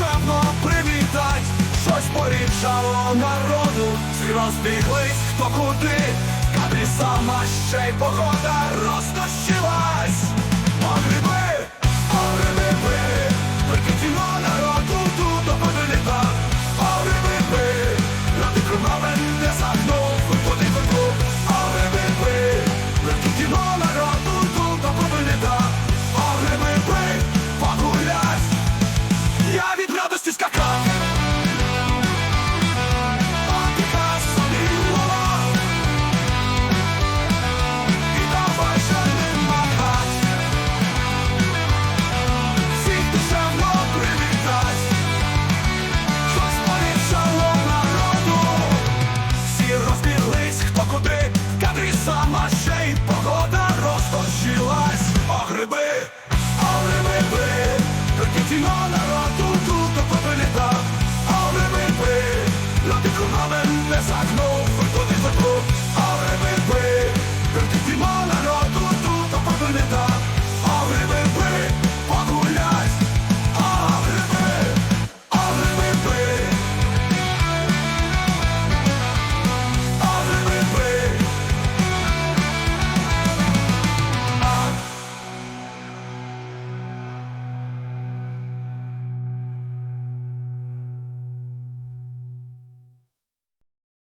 душевно привітать, щось порішало народу, всі розбіглись хто куди, кадрі сама ще й погода розтащилась. фортуни форту